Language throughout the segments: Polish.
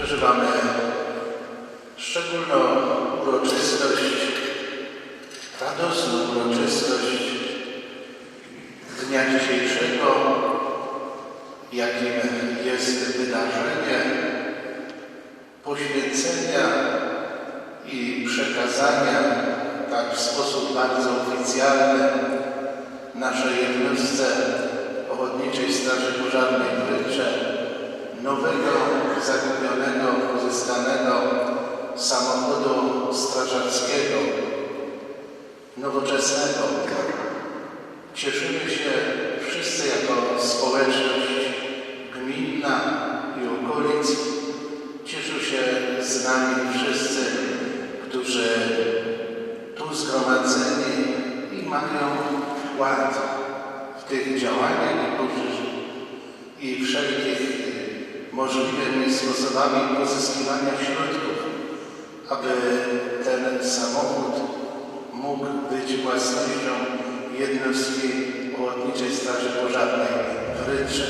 przeżywamy szczególną uroczystość, radosną uroczystość dnia dzisiejszego, jakim jest wydarzenie poświęcenia i przekazania tak w sposób bardzo oficjalny naszej jednostce Ochotniczej Straży Pożarnej w Rycze nowego, zakupionego, pozyskanego samochodu strażackiego, nowoczesnego. Cieszymy się wszyscy jako społeczność gminna i okolic. Cieszą się z nami wszyscy, którzy tu zgromadzeni i mają wkład w tych działaniach i wszelkich możliwymi sposobami pozyskiwania środków, aby ten samochód mógł być własnością jednostki Ochotniczej Straży Pożarnej w Ryczy.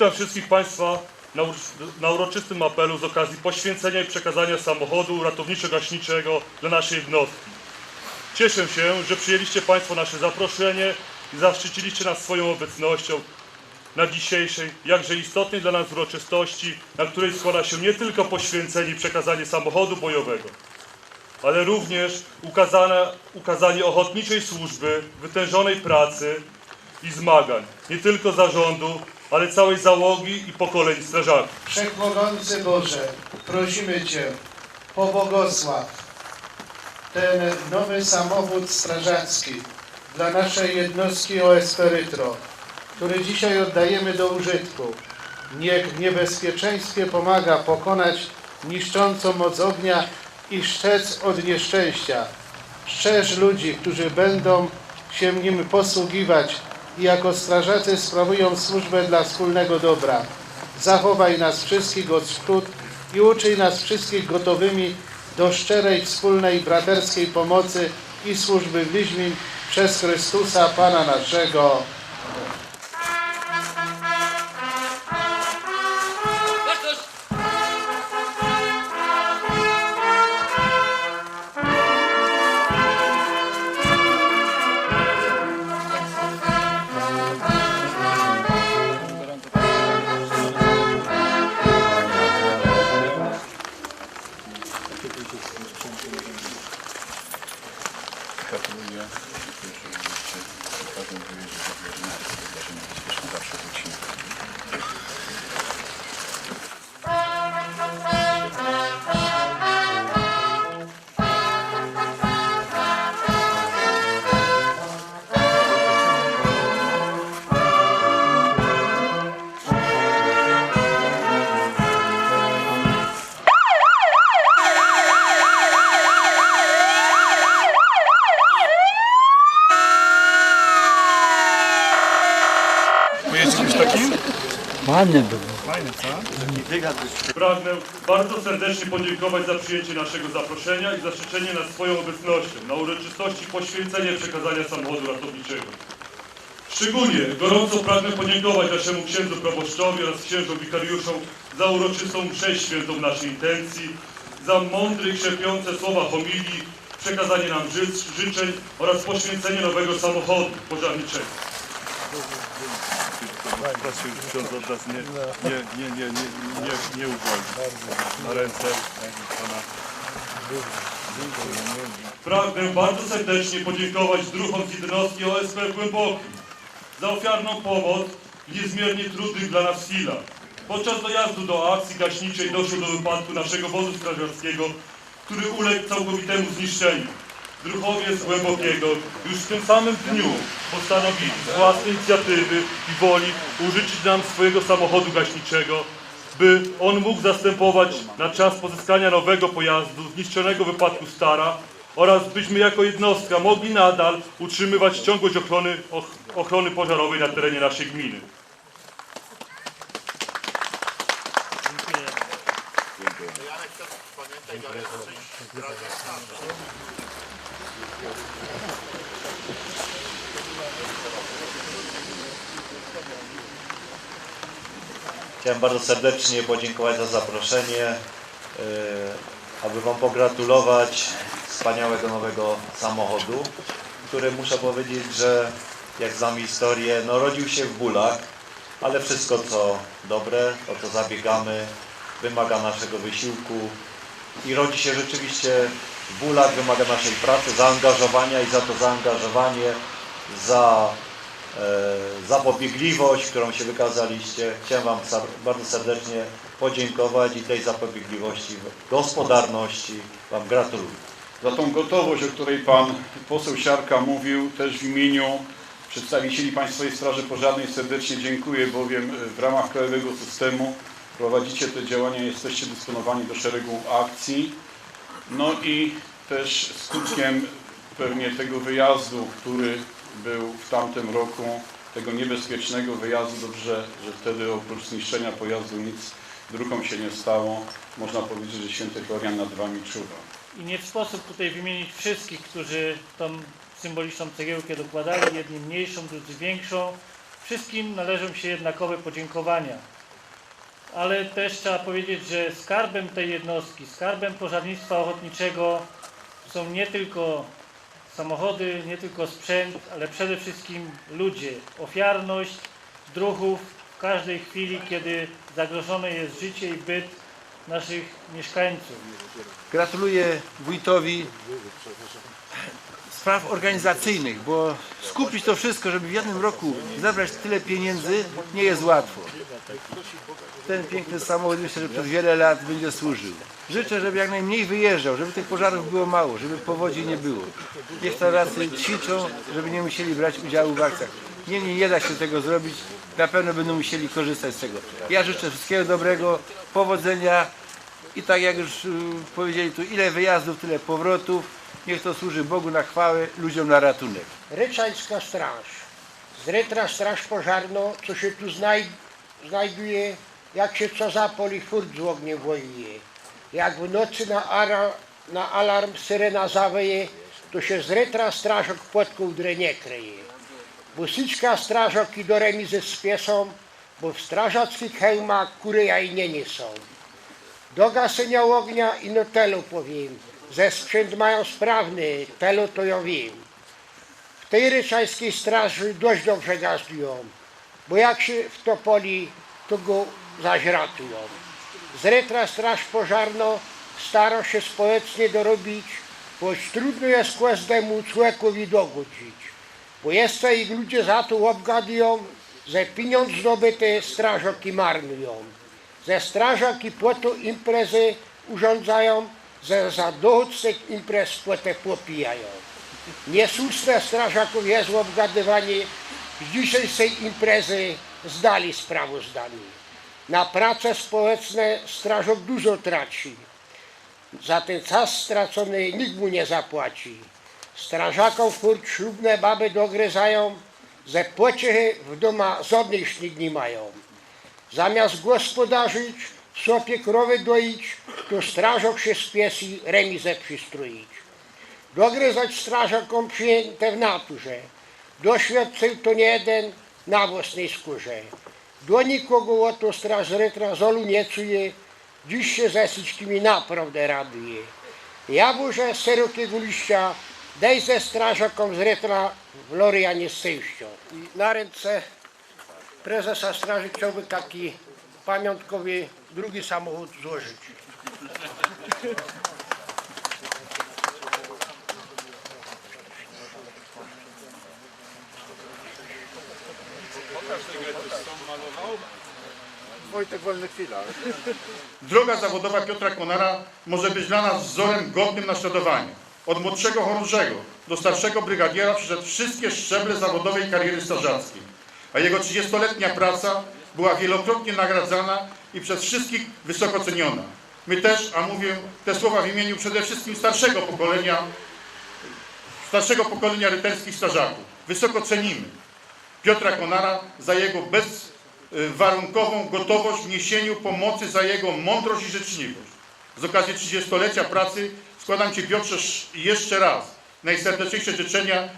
Witam wszystkich Państwa na, ur- na uroczystym apelu z okazji poświęcenia i przekazania samochodu ratowniczo-gaśniczego dla naszej jednostki. Cieszę się, że przyjęliście Państwo nasze zaproszenie i zaszczyciliście nas swoją obecnością na dzisiejszej, jakże istotnej dla nas uroczystości, na której składa się nie tylko poświęcenie i przekazanie samochodu bojowego, ale również ukazane, ukazanie ochotniczej służby, wytężonej pracy i zmagań, nie tylko zarządu, ale całej załogi i pokoleń strażaków. Wszechmogący Boże, prosimy Cię, pobłogosław ten nowy samochód strażacki dla naszej jednostki OSP Rytro, który dzisiaj oddajemy do użytku. Niech niebezpieczeństwie pomaga pokonać niszczącą moc ognia i szczec od nieszczęścia. Szczerz ludzi, którzy będą się nim posługiwać i jako strażacy sprawują służbę dla wspólnego dobra. Zachowaj nas wszystkich od szkód i uczyj nas wszystkich gotowymi do szczerej, wspólnej, braterskiej pomocy i służby bliźnim przez Chrystusa Pana naszego. Fajne było. Pragnę bardzo serdecznie podziękować za przyjęcie naszego zaproszenia i zaszczycenie nas swoją obecnością na uroczystości poświęcenia przekazania samochodu ratowniczego. Szczególnie gorąco pragnę podziękować naszemu księdzu proboszczowi oraz księżom wikariuszom za uroczystą mszę świętą naszej intencji, za mądre i krzepiące słowa homilii, przekazanie nam ży- życzeń oraz poświęcenie nowego samochodu pożarniczego. Już ksiądz od nas nie, nie, nie, nie, nie, nie, nie. Na ręce pana. Pragnę bardzo serdecznie podziękować druhom z OSP w Głębokim za ofiarną pomoc w niezmiernie trudnych dla nas chwilach. Podczas dojazdu do akcji gaśniczej doszło do wypadku naszego wozu strażackiego, który uległ całkowitemu zniszczeniu. Druhowie z Głębokiego już w tym samym dniu postanowili z własnej inicjatywy i woli użyczyć nam swojego samochodu gaśniczego, by on mógł zastępować na czas pozyskania nowego pojazdu zniszczonego w wypadku Stara oraz byśmy jako jednostka mogli nadal utrzymywać ciągłość ochrony, och, ochrony pożarowej na terenie naszej gminy. Chciałem bardzo serdecznie podziękować za zaproszenie, e, aby Wam pogratulować wspaniałego nowego samochodu, który muszę powiedzieć, że jak znam historię, no rodził się w bólach, ale wszystko co dobre, o co zabiegamy, wymaga naszego wysiłku i rodzi się rzeczywiście w bólach, wymaga naszej pracy, zaangażowania i za to zaangażowanie, za zapobiegliwość, którą się wykazaliście. Chciałem Wam bardzo serdecznie podziękować i tej zapobiegliwości, gospodarności Wam gratuluję. za tą gotowość, o której Pan poseł Siarka mówił, też w imieniu przedstawicieli Państwowej Straży Pożarnej serdecznie dziękuję, bowiem w ramach krajowego systemu prowadzicie te działania, jesteście dysponowani do szeregu akcji. No i też skutkiem pewnie tego wyjazdu, który był w tamtym roku, tego niebezpiecznego wyjazdu, dobrze, że wtedy oprócz zniszczenia pojazdu nic druhom się nie stało. Można powiedzieć, że święty Florian nad Wami czuwa. I nie w sposób tutaj wymienić wszystkich, którzy tą symboliczną cegiełkę dokładali, jedni mniejszą, drudzy większą. Wszystkim należą się jednakowe podziękowania. Ale też trzeba powiedzieć, że skarbem tej jednostki, skarbem pożarnictwa ochotniczego są nie tylko samochody, nie tylko sprzęt, ale przede wszystkim ludzie. Ofiarność druhów w każdej chwili, kiedy zagrożone jest życie i byt naszych mieszkańców. Gratuluję wójtowi spraw organizacyjnych, bo skupić to wszystko, żeby w jednym roku zebrać tyle pieniędzy, nie jest łatwo. Ten piękny samochód myślę, że przez wiele lat będzie służył. Życzę, żeby jak najmniej wyjeżdżał, żeby tych pożarów było mało, żeby powodzi nie było. Niech strażacy ćwiczą, żeby nie musieli brać udziału w akcjach. Nie, nie, nie da się tego zrobić. Na pewno będą musieli korzystać z tego. Ja życzę wszystkiego dobrego, powodzenia i tak jak już y, powiedzieli tu, ile wyjazdów, tyle powrotów. Niech to służy Bogu na chwałę, ludziom na ratunek. Ryczańska Straż. Z Rytra Straż Pożarną, co się tu znaj znajduje, jak się co zapoli, furt z ogniem wojuje. Jak w nocy na, ara, na alarm syrena zaweje, to się z Rytra Strażok płotką drenie kryje. Busyczka Strażok i do remizy spiesą, bo w strażackich hełmach kury jajnienie są. Do gaszenia ognia i no telu powiem, ze sprzęt mają sprawny, to wiem. W tej ryczajskiej straży dość dobrze gazują, bo jak się w to poli, to go zaś ratują. Z retra straż pożarną stara się społecznie dorobić, boś trudno jest każdemu człowiekowi dogodzić, bo jeszcze ich ludzie za to obgadują, że pieniądz zdobyty strażoki marnują. Ze strażaki płotu imprezy urządzają, że za tych imprez płotę popijają. Niesłuszne strażaków jest obgadywanie, z tej imprezy zdali sprawozdanie. Na prace społeczne strażak dużo traci. Za ten czas stracony nikt mu nie zapłaci. Strażakom furt ślubne baby dogryzają, że pociechy w doma żadnej śnigni mają. Zamiast gospodarzyć, sobie krowy doić, to strażok się spiesi remizę przystroić. Dogryzać strażakom przyjęte w naturze. Doświadczył to nie jeden na własnej skórze. Do nikogo o to straż retrazolu nie czuje, dziś się ze wszystkimi naprawdę raduje. Ja burzę z szerokiego liścia, daj ze strażakom z retra w Lorianie z sejścią. I na ręce prezesa straży chciałby taki pamiątkowy drugi samochód złożyć. Wojtek, wolna chwila. Droga zawodowa Piotra Konara może być dla nas wzorem godnym naśladowania. Od młodszego chorążego do starszego brygadiera przyszedł wszystkie szczeble zawodowej kariery strażackiej, a jego 30-letnia praca była wielokrotnie nagradzana i przez wszystkich wysoko ceniona. My też, a mówię te słowa w imieniu przede wszystkim starszego pokolenia, starszego pokolenia ryterskich strażaków, wysoko cenimy Piotra Konara za jego bezwarunkową gotowość w niesieniu pomocy, za jego mądrość i życzliwość. Z okazji 30-lecia pracy składam Ci Piotrze sz- jeszcze raz najserdeczniejsze życzenia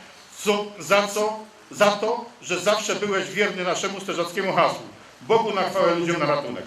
co, za co? Za to, że zawsze byłeś wierny naszemu strażackiemu hasłu. Bogu na chwałę, ludziom na ratunek.